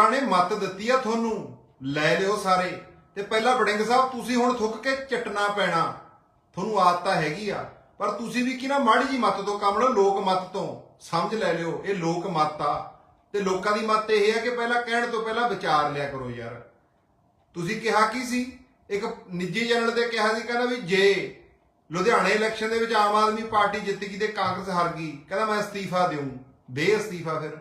ਲੋਕਾਂ ਨੇ ਮੱਤ ਦਿੱਤੀ ਆ ਤੁਹਾਨੂੰ। ਲੈ ਲਿਓ ਸਾਰੇ। ਤੇ ਪਹਿਲਾਂ ਵੜਿੰਗ ਸਾਹਿਬ, ਤੁਸੀਂ ਹੁਣ ਥੁੱਕ ਕੇ ਚਟਣਾ ਪੈਣਾ। ਤੁਹਾਨੂੰ ਆਦਤ ਤਾਂ ਹੈਗੀ ਆ। ਪਰ ਤੁਸੀਂ ਵੀ ਕੀ ਨਾ ਮਾੜੀ ਜੀ ਮੱਤ ਤੋਂ ਕੰਮ ਲਓ, ਲੋਕ ਮੱਤ ਤੋਂ। ਸਮਝ ਲੈ ਲਿਓ, ਇਹ ਲੋਕ ਮੱਤ ਆ। ਤੇ ਲੋਕਾਂ ਦੀ ਮੱਤ ਇਹ ਹੈ ਕਿ ਪਹਿਲਾਂ ਕਹਿਣ ਤੋਂ ਪਹਿਲਾਂ ਵਿਚਾਰ ਲਿਆ ਕਰੋ ਯਾਰ। ਤੁਸੀਂ ਕਿਹਾ ਕੀ ਸੀ? ਇੱਕ ਨਿੱਜੀ ਚੈਨਲ ਤੇ ਕਿਹਾ ਸੀ, ਕਹਿੰਦਾ ਵੀ ਜੇ ਲੁਧਿਆਣੇ ਇਲੈਕਸ਼ਨ ਦੇ ਵਿੱਚ ਆਮ ਆਦਮੀ ਪਾਰਟੀ ਜਿੱਤ ਗਈ ਤੇ ਕਾਂਗਰਸ ਹਾਰ ਗਈ, ਕਹਿੰਦਾ ਮੈਂ ਅਸਤੀਫਾ ਦਿਉਂ ਦੇ ਅਸਤੀਫਾ ਫਿਰ।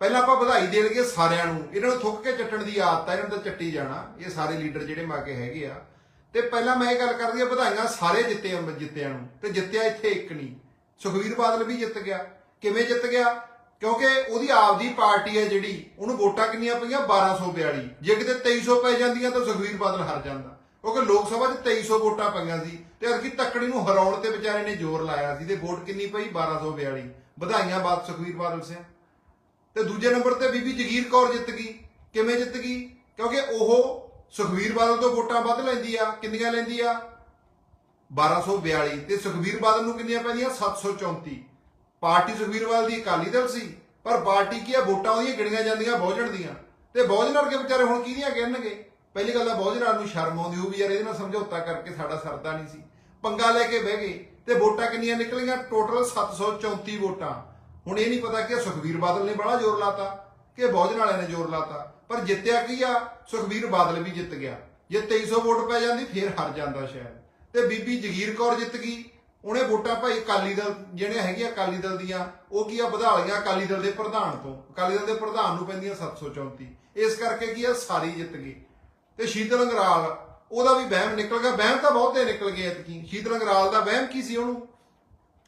ਪਹਿਲਾਂ ਆਪਾਂ ਵਧਾਈ ਦੇਣ ਲੱਗੇ ਸਾਰਿਆਂ ਨੂੰ। ਇਹਨਾਂ ਨੂੰ ਥੁੱਕ ਕੇ ਚੱਟਣ ਦੀ ਆਦਤ ਹੈ ਇਹਨਾਂ ਦਾ ਚੱਟੀ ਜਾਣਾ। ਇਹ ਸਾਰੇ ਲੀਡਰ ਜਿਹੜੇ ਮਾਗੇ ਹੈਗੇ ਆ। ਤੇ ਪਹਿਲਾਂ ਮੈਂ ਇਹ ਗੱਲ ਕਰਦੀ ਆ ਵਧਾਈਆਂ ਸਾਰੇ ਜਿੱਤੇ ਜਿੱਤਿਆਂ ਨੂੰ। ਤੇ ਜਿੱਤਿਆ ਇੱਥੇ ਇੱਕ ਨਹੀਂ। ਸੁਖਵੀਰ ਬਾਦਲ ਵੀ ਜਿੱਤ ਗਿਆ। ਕਿਵੇਂ ਜਿੱਤ ਗਿਆ? ਕਿਉਂਕਿ ਉਹਦੀ ਆਪਦੀ ਪਾਰਟੀ ਹੈ ਜਿਹੜੀ, ਉਹਨੂੰ ਵੋਟਾਂ ਕਿੰਨੀਆਂ ਪਈਆਂ? 1242 ਜੇ ਕਿਤੇ 2300 ਪੈ ਜਾਂਦੀਆਂ ਤਾਂ ਸੁਖਵੀਰ ਬਾਦਲ ਹਾਰ ਜਾਂਦਾ। ਕਿਉਂਕਿ ਲੋਕ ਸਭਾ 'ਚ 2300 ਵੋਟਾਂ ਪਈਆਂ ਸੀ ਤੇ ਅਰਕੀ ਤੱਕੜੀ ਨੂੰ ਹਰਾਉਣ ਤੇ ਵਿਚਾਰੇ ਨੇ ਜ਼ੋਰ ਲਾਇਆ ਸੀ। ਤੇ ਵੋਟ ਕਿੰਨੀ ਪਈ? 1242 ਵਧਾਈਆਂ ਬਾਦ ਸੁਖਵੀਰ ਬਾਦਲ ਸਿੰਘ ਤੇ ਦੂਜੇ ਨੰਬਰ ਤੇ ਬੀਬੀ ਜਗੀਰ ਕੌਰ ਜਿੱਤ ਗਈ। ਕਿਵੇਂ ਜਿੱਤ ਗਈ? ਕਿਉਂਕਿ ਉਹ ਸੁਖਵੀਰ ਬਾਦਲ ਤੋਂ ਵੋਟਾਂ ਵੱਧ ਲੈਂਦੀ ਆ। ਕਿੰਨੀਆਂ ਲੈਂਦੀ ਆ? 1242 ਤੇ ਸੁਖਵੀਰ ਬਾਦਲ ਨੂੰ ਕਿੰਨੀਆਂ ਪੈਂਦੀਆਂ? 734 ਪਾਰਟੀ ਸੁਖਵੀਰ ਬਾਦਲ ਦੀ ਅਕਾਲੀ ਦਲ ਸੀ, ਪਰ ਪਾਰਟੀ ਕੀ ਆ? ਵੋਟਾਂ ਉਹਦੀਆਂ ਗਿਣੀਆਂ ਜਾਂਦੀਆਂ ਬਹੁਜਣ ਦੀਆਂ ਤੇ ਬਹੁਜਨ ਵਰਗੇ ਵਿਚਾਰੇ ਹੁਣ ਕਿਹਦੀਆਂ ਕਹਿਣਗੇ ਪਹਿਲੀ ਗੱਲ ਤਾਂ ਬਹੁਜਨਾਂ ਨੂੰ ਸ਼ਰਮ ਆਉਂਦੀ ਹੋਊ ਵੀ ਯਾਰ ਇਹਦੇ ਨਾਲ ਸਮਝੌਤਾ ਕਰਕੇ ਸਾਡਾ ਸਰਦਾ ਨਹੀਂ ਸੀ। ਪੰਗਾ ਲੈ ਕੇ ਬਹਿ ਗਏ ਤੇ ਵੋਟਾਂ ਕਿੰਨੀਆਂ ਨਿਕਲੀਆਂ? ਟੋਟਲ 734 ਵੋਟਾਂ। ਹੁਣ ਇਹ ਨਹੀਂ ਪਤਾ ਕਿ ਸੁਖਵੀਰ ਬਾਦਲ ਨੇ ਬੜਾ ਜ਼ੋਰ ਲਾਤਾ, ਕਿ ਬਹੁਜਨ ਵਾਲਿਆਂ ਨੇ ਜ਼ੋਰ ਲਾਤਾ, ਪਰ ਜਿੱਤਿਆ ਕੀ ਆ? ਸੁਖਵੀਰ ਬਾਦਲ ਵੀ ਜਿੱਤ ਗਿਆ। ਜੇ 2300 ਵੋਟ ਪੈ ਜਾਂਦੀ, ਫੇਰ ਹਾਰ ਜਾਂਦਾ ਸ਼ਾਇਦ। ਤੇ ਬੀਬੀ ਜਗੀਰ ਕੌਰ ਜਿੱਤ ਗਈ, ਉਹਨੇ ਵੋਟਾਂ ਭਾਈ ਅਕਾਲੀ ਦਲ ਜਿਹੜੇ ਹੈਗੇ ਅਕਾਲੀ ਦਲ ਦੀਆਂ, ਉਹ ਕੀ ਆ, ਵਧਾ ਲਈਆਂ ਅਕਾਲੀ ਦਲ ਦੇ ਪ੍ਰਧਾਨ ਤੋਂ। ਅਕਾਲੀ ਦਲ ਦੇ ਪ੍ਰਧਾਨ ਨੂੰ ਪੈਂਦੀਆਂ 734 ਇਸ ਕਰਕੇ ਕੀ ਆ, ਸਾਰੀ ਜਿੱਤ ਗਈ। ਤੇ ਸ਼ੀਤਲ ਅੰਗਰਾਲ, ਉਹਦਾ ਵੀ ਵਹਿਮ ਨਿਕਲ ਗਿਆ। ਵਹਿਮ ਤਾਂ ਬਹੁਤੇ ਨਿਕਲ ਗਏ ਇਤਕੀ ਸ਼ੀਤਲ ਅੰਗਰਾਲ ਦਾ ਵਹਿਮ ਕੀ ਸੀ ਉਹਨੂੰ?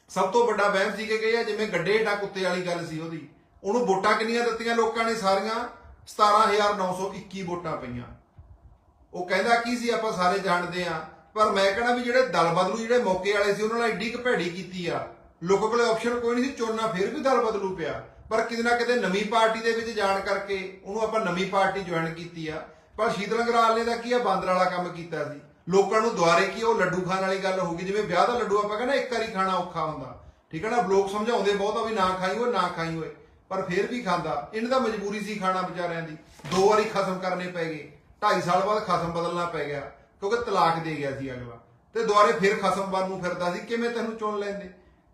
ਸਭ ਤੋਂ ਵੱਡਾ ਵਹਿਮ ਸੀ ਕਿ ਗਏ ਆ ਜਿਵੇਂ ਗੱਡੇ ਢਾ ਕੁੱਤੇ ਵਾਲੀ ਗੱਲ ਸੀ ਉਹਦੀ। ਉਹਨੂੰ ਵੋਟਾਂ ਕਿੰਨੀਆਂ ਦਿੱਤੀਆਂ ਲੋਕਾਂ ਨੇ ਸਾਰੀਆਂ? 17921 ਵੋਟਾਂ ਪਈਆਂ। ਉਹ ਕਹਿੰਦਾ ਕੀ ਸੀ, ਆਪਾਂ ਸਾਰੇ ਜਾਣਦੇ ਆ ਪਰ ਮੈਂ ਕਹਿੰਦਾ ਵੀ ਜਿਹੜੇ ਦਲ ਬਦਲੂ ਜਿਹੜੇ ਮੌਕੇ ਵਾਲੇ ਸੀ, ਉਹਨਾਂ ਨਾਲ ਐਡੀ ਕੁ ਕੀਤੀ ਆ। ਲੋਕਾਂ ਕੋਲੇ ਆਪਸ਼ਨ ਕੋਈ ਨਹੀਂ ਸੀ ਚੁਣਨਾ ਫਿਰ ਵੀ ਦਲ ਬਦਲੂ ਪਿਆ। ਪਰ ਕਿਤੇ ਨਾ ਕਿਤੇ ਨਵੀਂ ਪਾਰਟੀ ਦੇ ਵਿੱਚ ਜਾਣ ਕਰਕੇ ਉਹਨੂੰ ਆਪਾਂ ਨਵੀਂ ਪਾਰਟੀ ਜੁਆਇਨ ਕੀਤੀ ਆ। ਪਰ ਸ਼ੀਤਲ ਅੰਗਰਾਲ ਨੇ ਤਾਂ ਕੀ ਆ, ਬਾਂਦਰ ਵਾਲਾ ਕੰਮ ਕੀਤਾ ਸੀ। ਲੋਕਾਂ ਨੂੰ ਦੁਆਰੇ ਕੀ ਉਹ ਲੱਡੂ ਖਾਣ ਵਾਲੀ ਗੱਲ ਹੋ ਗਈ ਜਿਵੇਂ ਵਿਆਹ ਦਾ ਲੱਡੂ ਆਪਾਂ ਕਹਿੰਦਾ ਇੱਕ ਵਾਰੀ ਖਾਣਾ ਔਖਾ ਹੁੰਦਾ। ਠੀਕ ਹੈ ਨਾ? ਲੋਕ ਸਮਝਾਉਂਦੇ ਬਹੁਤ ਆ ਵੀ ਨਾ ਖਾਈ ਓਏ ਨਾ ਖਾਈ ਹੋਏ। ਪਰ ਫਿਰ ਵੀ ਖਾਂਦਾ। ਇਹਨਾਂ ਦਾ ਮਜਬੂਰੀ ਸੀ ਖਾਣਾ ਵਿਚਾਰਿਆਂ ਦੀ। ਦੋ ਵਾਰੀ ਖਸਮ ਕਰਨੇ ਪੈ ਗਏ। 2.5 ਸਾਲ ਬਾਅਦ ਖਸਮ ਬਦਲਣਾ ਪੈ ਗਿਆ। ਕਿਉਂਕਿ ਤਲਾਕ ਦੇ ਗਿਆ ਸੀ ਅਗਲਾ। ਤੇ ਦੁਆਰੇ ਫਿਰ ਖਸਮ ਵੱਲ ਨੂੰ ਫਿਰਦਾ ਸੀ, ਕਿਵੇਂ ਤੈਨੂੰ ਚੁਣ ਲੈਂਦੇ?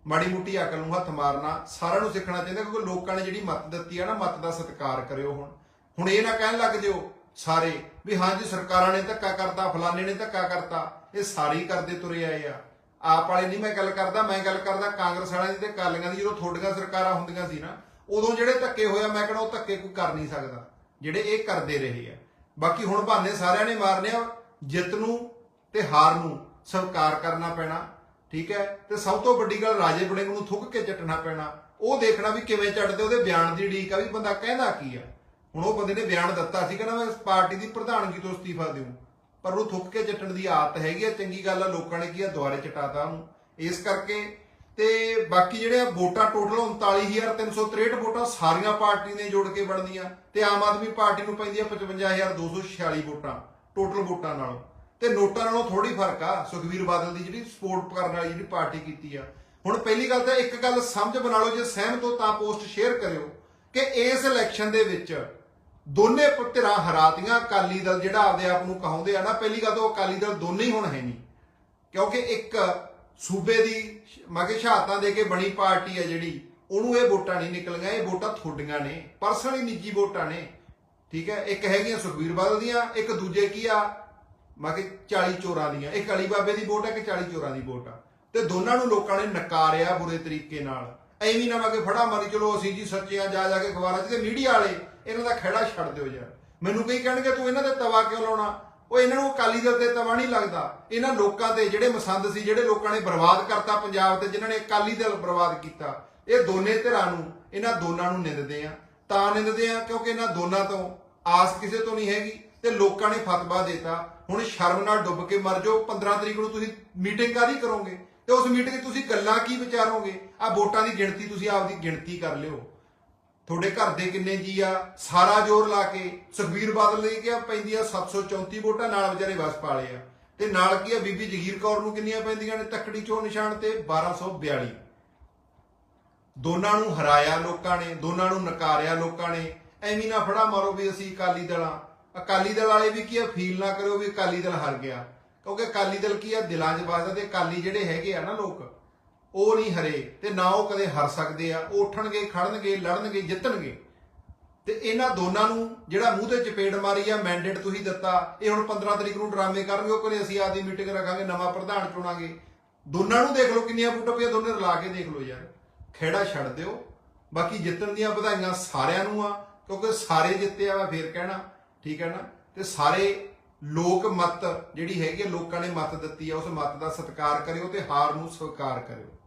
ਮਾੜੀ ਮੁੱਟੀ ਅਕਲ ਨੂੰ ਹੱਥ ਮਾਰਨਾ ਸਾਰਿਆਂ ਨੂੰ ਸਿੱਖਣਾ ਚਾਹੀਦਾ, ਕਿਉਂਕਿ ਲੋਕਾਂ ਨੇ ਜਿਹੜੀ ਮੱਤ ਦਿੱਤੀ ਆ ਨਾ, ਮੱਤ ਦਾ ਸਤਿਕਾਰ ਕਰਿਓ ਹੁਣ। ਹੁਣ ਇਹ ਨਾ ਕਹਿਣ ਲੱਗ ਜਿਓ ਸਾਰੇ ਵੀ ਹਾਂਜੀ ਸਰਕਾਰਾਂ ਨੇ ਧੱਕਾ ਕਰਤਾ, ਫਲਾਣੇ ਨੇ ਧੱਕਾ ਕਰਤਾ, ਇਹ ਸਾਰੇ ਕਰਦੇ ਤੁਰੇ ਆਏ ਆ। ਆਪ ਵਾਲੇ ਨਹੀਂ ਮੈਂ ਗੱਲ ਕਰਦਾ, ਮੈਂ ਗੱਲ ਕਰਦਾ ਕਾਂਗਰਸ ਵਾਲਿਆਂ ਦੀ ਤੇ ਕਾਲੀਆਂ ਦੀ, ਜਦੋਂ ਥੋਡੀਆਂ ਸਰਕਾਰਾਂ ਹੁੰਦੀਆਂ ਸੀ ਨਾ, ਉਦੋਂ ਜਿਹੜੇ ਧੱਕੇ ਹੋਇਆ ਮੈਂ ਕਹਿੰਦਾ ਉਹ ਧੱਕੇ ਕੋਈ ਕਰ ਨਹੀਂ ਸਕਦਾ। ਜਿਹੜੇ ਇਹ ਕਰਦੇ ਰਹੇ ਆ। ਬਾਕੀ ਹੁਣ ਬਹਾਨੇ ਸਾਰਿਆਂ ਨੇ ਮਾਰਨੇ ਆ, ਜਿੱਤ ਨੂੰ ਤੇ ਹਾਰ ਨੂੰ ਸਵੀਕਾਰ ਕਰਨਾ ਪੈਣਾ, ਠੀਕ ਹੈ? ਤੇ ਸਭ ਤੋਂ ਵੱਡੀ ਗੱਲ ਰਾਜੇ ਵੜਿੰਗ ਨੂੰ ਥੁੱਕ ਕੇ ਚੱਟਣਾ ਪੈਣਾ। ਉਹ ਦੇਖਣਾ ਵੀ ਕਿਵੇਂ ਚੱਟਦੇ, ਉਹਦੇ ਬਿਆਨ ਦੀ ਢੀਕ ਆ ਵੀ ਬੰਦਾ ਕਹਿੰਦਾ ਕੀ ਆ। ਹੁਣ ਉਹ ਬੰਦੇ ਨੇ ਬਿਆਨ ਦਿੱਤਾ ਸੀ ਕਹਿੰਦਾ ਮੈਂ ਇਸ ਪਾਰਟੀ ਦੀ ਪ੍ਰਧਾਨਗੀ ਤੋਂ ਅਸਤੀਫਾ ਦਿਉ ਪਰ ਉਹ ਥੁੱਕ ਕੇ ਚੱਟਣ ਦੀ ਆਦਤ ਹੈਗੀ ਆ, ਚੰਗੀ ਗੱਲ ਆ, ਲੋਕਾਂ ਨੇ ਕੀ ਆ ਦੁਆਰੇ ਚਟਾਤਾ ਉਹਨੂੰ। ਇਸ ਕਰਕੇ ਤੇ ਬਾਕੀ ਜਿਹੜੇ ਆ ਵੋਟਾਂ, ਟੋਟਲ 39363 ਵੋਟਾਂ ਸਾਰੀਆਂ ਪਾਰਟੀ ਨੇ ਜੋੜ ਕੇ ਬਣਦੀਆਂ ਤੇ ਆਮ ਆਦਮੀ ਪਾਰਟੀ ਨੂੰ ਪੈਂਦੀ ਆ 55246 ਵੋਟਾਂ, ਟੋਟਲ ਵੋਟਾਂ ਨਾਲੋਂ। ਤੇ ਨੋਟਾਂ ਨਾਲੋਂ ਥੋੜੀ ਫ਼ਰਕ ਆ, ਸੁਖਵੀਰ ਬਾਦਲ ਦੀ ਜਿਹੜੀ ਸਪੋਰਟ ਕਰਨ ਵਾਲੀ ਜਿਹੜੀ ਪਾਰਟੀ ਕੀਤੀ ਆ। ਹੁਣ ਪਹਿਲੀ ਗੱਲ ਤਾਂ ਇੱਕ ਗੱਲ ਸਮਝ ਬਣਾ ਲਓ, ਜੇ ਸਹਿਮਤ ਹੋ ਤਾਂ ਪੋਸਟ ਸ਼ੇਅਰ ਕਰਿਓ ਕਿ ਇਸ ਇਲੈਕਸ਼ਨ ਦੇ ਵਿੱਚ ਦੋਨੇ ਧਿਰਾਂ ਹਰਾਤੀਆਂ, ਅਕਾਲੀ ਦਲ ਜਿਹੜਾ ਆਪਦੇ ਆਪ ਨੂੰ ਕਹਾਉਂਦੇ ਆ ਨਾ, ਪਹਿਲੀ ਗੱਲ ਤਾਂ ਉਹ ਅਕਾਲੀ ਦਲ ਦੋਨੇ ਹੀ ਹੁਣ ਹੈ ਨਹੀਂ। ਕਿਉਂਕਿ ਇੱਕ ਸੂਬੇ ਦੀ ਮਗੇ ਸ਼ਹਾਦਤਾਂ ਦੇ ਕੇ ਬਣੀ ਪਾਰਟੀ ਹੈ ਜਿਹੜੀ, ਉਹਨੂੰ ਇਹ ਵੋਟਾਂ ਨਹੀਂ ਨਿਕਲੀਆਂ, ਇਹ ਵੋਟਾਂ ਥੋਡੀਆਂ ਨੇ, ਪਰਸਨਲੀ ਨਿੱਜੀ ਵੋਟਾਂ ਨੇ। ਠੀਕ ਹੈ, ਇੱਕ ਹੈਗੀਆਂ ਸੁਖਬੀਰ ਬਾਦਲ ਦੀਆਂ, ਇੱਕ ਦੂਜੇ ਕੀ ਆ ਮਗੇ 40 ਚੋਰਾਂ ਦੀਆਂ। ਇੱਕ ਅਲੀ ਬਾਬੇ ਦੀ ਵੋਟ ਹੈ ਕਿ 40 ਚੋਰਾਂ ਦੀ ਵੋਟ ਆ। ਤੇ ਦੋਨਾਂ ਨੂੰ ਲੋਕਾਂ ਨੇ ਨਕਾਰਿਆ ਬੁਰੇ ਤਰੀਕੇ ਨਾਲ। ਐਵੇਂ ਨਾ ਮਗੇ ਫੜਾ ਮਰ ਚਲੋ ਅਸੀਂ ਜੀ ਸੱਚੇ ਆ ਜਾ ਜਾ ਕੇ ਅਖਬਾਰਾਂ 'ਚ ਤੇ ਮੀਡੀਆ ਵਾਲੇ ਇਹਨਾਂ ਦਾ ਖਹਿੜਾ ਛੱਡ ਦਿਓ ਯਾਰ। ਮੈਨੂੰ ਕਈ ਕਹਿਣਗੇ, ਤੂੰ ਇਹਨਾਂ ਦੇ ਤਵਾ ਕਿਉਂ ਲਾਉਣਾ? ਉਹ ਇਹਨਾਂ ਨੂੰ ਅਕਾਲੀ ਦਲ ਤੇ ਤਵਾ ਨਹੀਂ ਲੱਗਦਾ। ਇਹਨਾਂ ਲੋਕਾਂ ਤੇ ਜਿਹੜੇ ਮਸੰਦ ਸੀ, ਜਿਹੜੇ ਲੋਕਾਂ ਨੇ ਬਰਬਾਦ ਕਰਤਾ ਪੰਜਾਬ ਤੇ, ਜਿਨ੍ਹਾਂ ਨੇ ਅਕਾਲੀ ਦਲ ਬਰਬਾਦ ਕੀਤਾ, ਇਹ ਦੋਨੇ ਧਿਰਾਂ ਨੂੰ, ਇਹਨਾਂ ਦੋਨਾਂ ਨੂੰ ਨਿੰਦਦੇ ਆ। ਤਾਂ ਨਿੰਦਦੇ ਆ ਕਿਉਂਕਿ ਇਹਨਾਂ ਦੋਨਾਂ ਤੋਂ ਆਸ ਕਿਸੇ ਤੋਂ ਨਹੀਂ ਹੈਗੀ ਤੇ ਲੋਕਾਂ ਨੇ ਫਤਵਾ ਦਿੱਤਾ। ਹੁਣ ਸ਼ਰਮ ਨਾਲ ਡੁੱਬ ਕੇ ਮਰ ਜਾਓ। 15 ਤਰੀਕ ਨੂੰ ਤੁਸੀਂ ਮੀਟਿੰਗ ਕਾਦੀ ਕਰੋਗੇ? ਤੇ ਉਸ ਮੀਟਿੰਗ 'ਚ ਤੁਸੀਂ ਗੱਲਾਂ ਕੀ ਵਿਚਾਰੋਗੇ? ਆ ਵੋਟਾਂ ਦੀ ਗਿਣਤੀ, ਤੁਸੀਂ ਆਪਦੀ ਗਿਣਤੀ ਕਰ ਲਿਓ। ਤੁਹਾਡੇ ਘਰ ਦੇ ਕਿੰਨੇ ਜੀ ਆ? ਸਾਰਾ ਜ਼ੋਰ ਲਾ ਕੇ ਸੁਖਬੀਰ ਬਾਦਲ ਨੇ ਕਿਹਾ ਪੈਂਦੀਆਂ 734 ਵੋਟਾਂ, ਨਾਲ ਵਿਚਾਰੇ ਵਸ ਪਾਲੇ ਆ। ਤੇ ਨਾਲ ਕੀ ਆ? ਬੀਬੀ ਜਗੀਰ ਕੌਰ ਨੂੰ ਕਿੰਨੀਆਂ ਪੈਂਦੀਆਂ ਨੇ ਤੱਕੜੀ ਚੋਂ ਨਿਸ਼ਾਨ ਤੇ? 1242 ਦੋਨਾਂ ਨੂੰ ਹਰਾਇਆ ਲੋਕਾਂ ਨੇ, ਦੋਨਾਂ ਨੂੰ ਨਕਾਰਿਆ ਲੋਕਾਂ ਨੇ। ਐਵੇਂ ਨਾ ਫੜਾ ਮਾਰੋ ਵੀ ਅਸੀਂ ਅਕਾਲੀ ਦਲ ਆ। ਅਕਾਲੀ ਦਲ ਵਾਲੇ ਵੀ ਕੀ ਆ? ਫੀਲ ਨਾ ਕਰਿਓ ਵੀ ਅਕਾਲੀ ਦਲ ਹਾਰ ਗਿਆ। ਕਿਉਂਕਿ ਅਕਾਲੀ ਦਲ ਕੀ ਆ? ਦਿਲਾਂ 'ਚ ਵੱਸਦਾ ਤੇ ਅਕਾਲੀ ਜਿਹੜੇ ਹੈਗੇ ਆ ਨਾ ਲੋਕ ਉਹ ਨਹੀਂ ਹਰੇ ਤੇ ਨਾ ਉਹ ਕਦੇ ਹਾਰ ਸਕਦੇ ਆ। ਉਹ ਉੱਠਣਗੇ ਖੜਨਗੇ ਲੜਨਗੇ ਜਿੱਤਣਗੇ। ਤੇ ਇਹਨਾਂ ਦੋਨਾਂ ਨੂੰ ਜਿਹੜਾ ਮੂੰਹ ਤੇ ਚਪੇੜ ਮਾਰੀ ਆ ਮੈਂਡੇਟ ਤੁਸੀਂ ਦਿੱਤਾ ਇਹ ਹੁਣ 15 ਤਰੀਕ ਨੂੰ ਡਰਾਮੇ ਕਰਨਗੇ ਉਹ ਕਹਿੰਦੇ ਅਸੀਂ ਆਦੀ ਮੀਟਿੰਗ ਰੱਖਾਂਗੇ ਨਵਾਂ ਪ੍ਰਧਾਨ ਚੁਣਾਂਗੇ। ਦੋਨਾਂ ਨੂੰ ਦੇਖ ਲਓ ਕਿੰਨੀਆਂ ਫੁੱਟ ਪਈਆਂ ਦੋਨੇ ਰਲਾ ਕੇ ਦੇਖ ਲਓ ਯਾਰ। ਖੇੜਾ ਛੱਡ ਦਿਓ। ਬਾਕੀ ਜਿੱਤਣ ਦੀਆਂ ਵਧਾਈਆਂ ਸਾਰਿਆਂ ਨੂੰ ਆ ਕਿਉਂਕਿ ਸਾਰੇ ਜਿੱਤੇ ਆ ਮੈਂ ਫੇਰ ਕਹਿਣਾ ਠੀਕ ਹੈ ਨਾ? ਤੇ ਸਾਰੇ ਲੋਕ ਮਤ ਜਿਹੜੀ ਹੈਗੀ ਆ, ਲੋਕਾਂ ਨੇ ਮਤ ਦਿੱਤੀ ਆ ਉਸ ਮਤ ਦਾ ਸਤਿਕਾਰ ਕਰਿਓ ਤੇ ਹਾਰ ਨੂੰ ਸਵੀਕਾਰ ਕਰਿਓ।